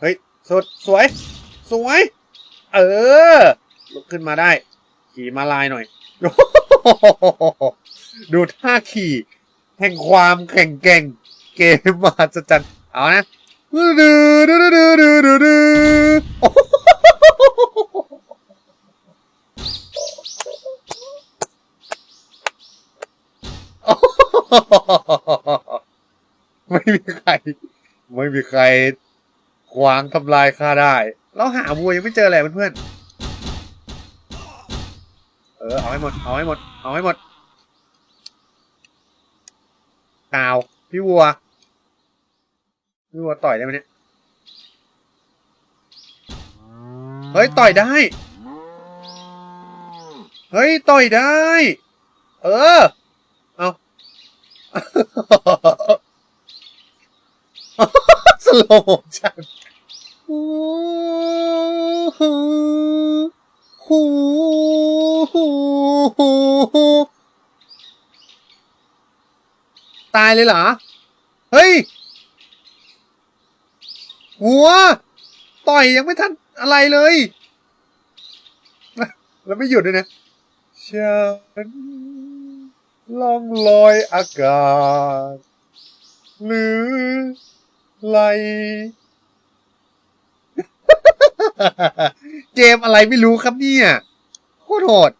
เฮ้ยสุดสวย สวย เออ ลุกขึ้นมาได้ ขี่มาลายหน่อย ดูท่าขี่ แห่งความแข่งแกร่ง เกมมหัจรรย์เอานะดูดูดูดูดูดูดูไม่มีใคร ไม่มีใคร ขวางทำลายข้าได้ เราหาวัวยังไม่เจอเลยเพื่อนๆเออเอาให้หมด เอาให้หมด เอาให้หมดกาวพี่วัว พี่วัวต่อยได้ไหมเนี่ย เฮ้ยต่อยได้ เฮ้ยต่อยได้ เออ เอา โลว์จังหูหูหูหูตายเลยเหรอ เฮ้ย หัว ต่อยยังไม่ทันอะไรเลย แล้วไม่หยุดด้วยนะฉันล่องลอยอากาศ หรือ ไร เกมอะไรไม่รู้ครับเนี่ย โคตรโหด